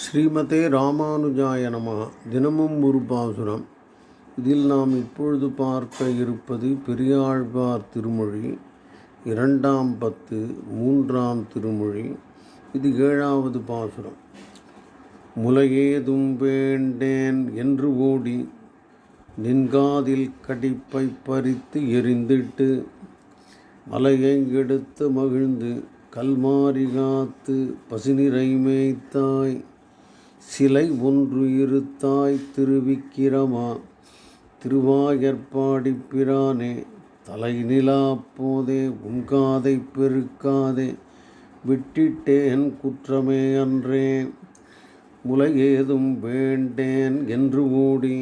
ஸ்ரீமதே ராமானுஜாய நம தினமும் ஒரு பாசுரம். இதில் நாம் இப்பொழுது பார்க்க இருப்பது பெரியாழ்வார் திருமொழி இரண்டாம் பத்து மூன்றாம் திருமொழி. இது ஏழாவது பாசுரம். முலையேதும் வேண்டேன் என்று ஓடி நின்காதில் கடிப்பை பறித்து எரிந்திட்டு மலையை எடுத்து மகிழ்ந்து கல்மாரி காத்து பசுநிறை மேய்த்தாய். சிலை ஒன்று இருத்தாய் திருவிக்கிரமா திருவாயற்பாடி பிரானே தலை நிலா போதே உன்காதை பெருக்காதே விட்டிட்டேன் குற்றமே அன்றே. முலை ஏதும் வேண்டேன் என்று ஓடி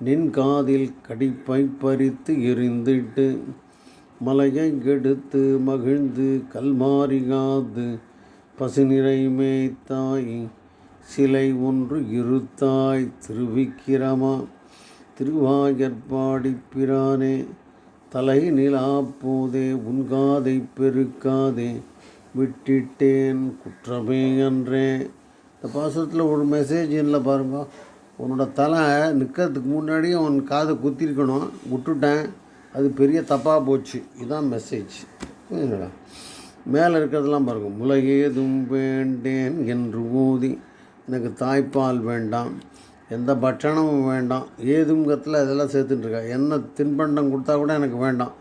நின் காதில் கடிப்பை பறித்து எரிந்திட்டு மலையை எடுத்து மகிழ்ந்து கல்மாரி காது பசுநிறை மேய்த்தாய். சிலை ஒன்று இருத்தாய் திருவிக்கிரமா. திருவாயற்பாடி பிரானே தலை நிலா போதே உன்காதை பெருக்காதே. விட்டிட்டேன் குற்றமே அன்றே. இந்த பாசத்தில் ஒரு மெசேஜ் இல்லை பாருங்க உன்னோட தலை நிற்கிறதுக்கு முன்னாடியே உன் காதை குத்திருக்கணும். விட்டுட்டேன். அது பெரிய தப்பாக போச்சு. இதுதான் மெசேஜ் என்னடா மேலே இருக்கிறதெல்லாம் பாருங்க. முளையேதும் வேண்டேன் என்று ஊதி எனக்கு தாய்ப்பால் வேண்டாம் எந்த பட்சணமும் வேண்டாம் ஏதுங்கத்தில் இதெல்லாம் சேர்த்துட்டுருக்கா. என்ன தின்பண்டம் கொடுத்தா கூட எனக்கு வேண்டாம்.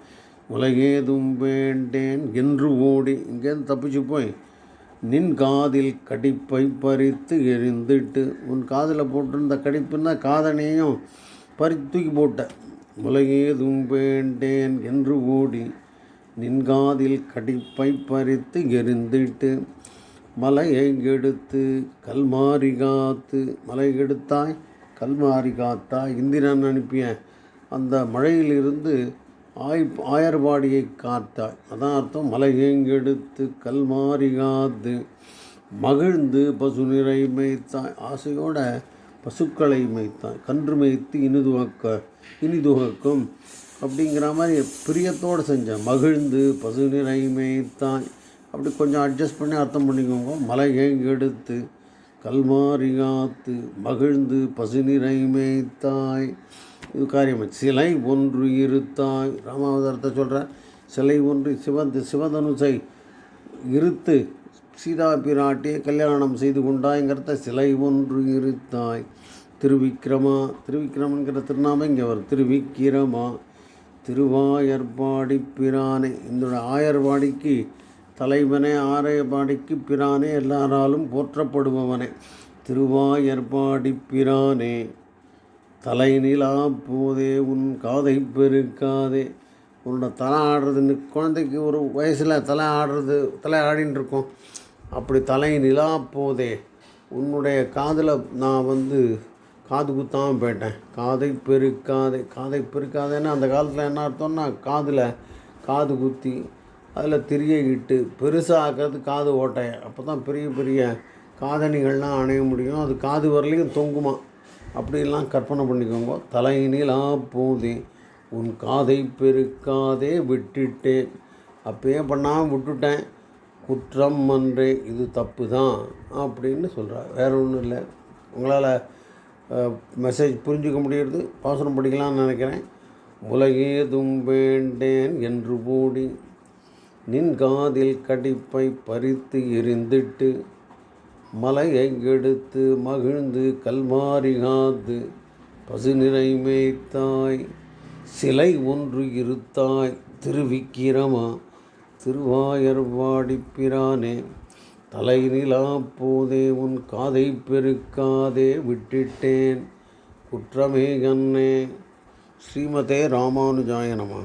உலகேதும் வேண்டேன் என்று ஓடி இங்கேருந்து தப்பிச்சு போய் நின் காதில் கடிப்பை பறித்து எரிந்துட்டு உன் காதில் போட்டிருந்த கடிப்புன்னா காதனையும் பறி தூக்கி போட்ட. உலகேதும் வேண்டேன் என்று ஓடி நின் காதில் கடிப்பை பறித்து எரிந்துட்டு மலையை எடுத்து கல்மாரி காத்து மலை எடுத்தாய் கல்மாரி காத்தாய் இந்திரன் அனுப்பிய அந்த மழையிலிருந்து ஆய் ஆயர்பாடியை காத்தாய். அதான் அர்த்தம் மலையை எடுத்து கல்மாரி காத்து மகிழ்ந்து பசு நிறை மேய்த்தாய். ஆசையோட பசுக்களை மேய்த்தாய். கன்று மேய்த்து இனிதுவக்க இனிதுவக்கும் அப்படிங்கிற மாதிரி பிரியத்தோடு செஞ்சேன் மகிழ்ந்து பசு நிறை மேய்த்தாய். அப்படி கொஞ்சம் அட்ஜஸ்ட் பண்ணி அர்த்தம் பண்ணிக்கோங்க. மலையை எடுத்து கல்மாரி காத்து மகிழ்ந்து பசுநிறை மேய்த்தாய் இது காரியம். சிலை ஒன்று இருத்தாய் ராமாவதாரத்தை சொல்கிற சிலை ஒன்று சிவந்து சிவதனுசை இருத்து சீதா பிராட்டியை கல்யாணம் செய்து கொண்டாய்ங்கிறத சிலை ஒன்று இருத்தாய் திருவிக்கிரமா திருவிக்கிரமன்கிற திருநாமம் இங்கே வரும். திருவிக்கிரமா திருவாயர்பாடி பிரானே. இந்த ஆயர்பாடிக்கு தலைவனே ஆரையபாடிக்கு பிரானே எல்லாராலும் போற்றப்படுபவனே. திருவாயற்பாடி பிரானே தலை நிலா போதே உன் காதை பெருக்காதே. உன்னோட தலை ஆடுறது குழந்தைக்கு ஒரு வயசில் தலை ஆடுறது தலை ஆடின்னு இருக்கோம் அப்படி தலை நிலா போதே உன்னுடைய காதில் நான் வந்து காது குத்தாமல் போயிட்டேன். காதை பெருக்காதே காதை பெருக்காதேன்னா அந்த காலத்தில் என்ன அர்த்தம்னா காதில் காது குத்தி அதில் திரியை இட்டு பெருசாக ஆக்கிறது காது ஓட்டையை அப்போ தான் பெரிய பெரிய காதணிகள்லாம் அணைய முடியும். அது காது வரலையும் தொங்குமா? அப்படிலாம் கற்பனை பண்ணிக்கோங்க. தலையினிலா போதே உன் காதை பெருக்காதே விட்டுட்டேன். அப்பயே பண்ணாமல் விட்டுட்டேன். குற்றம் அன்றே இது தப்பு தான் அப்படின்னு சொல்கிறார் வேறு ஒன்றும் இல்லை. உங்களால் மெசேஜ் புரிஞ்சுக்க முடியுறது. பாசனம் படிக்கலாம்னு நினைக்கிறேன். உலகேதும் வேண்டேன் என்று ஓடி நின் காதில் கடிப்பை பறித்து எரிந்திட்டு மலையை எடுத்து மகிழ்ந்து கல்மாரி காத்து பசுநிறை மேய்த்தாய் சிலை ஒன்று இருத்தாய் திருவிக்கிரமா திருவாயர்வாடி பிரானே தலை நிலா போதே உன் காதை பெருக்காதே விட்டுட்டேன் குற்றமே கண்ணே ஸ்ரீமதே ராமானுஜாய நம.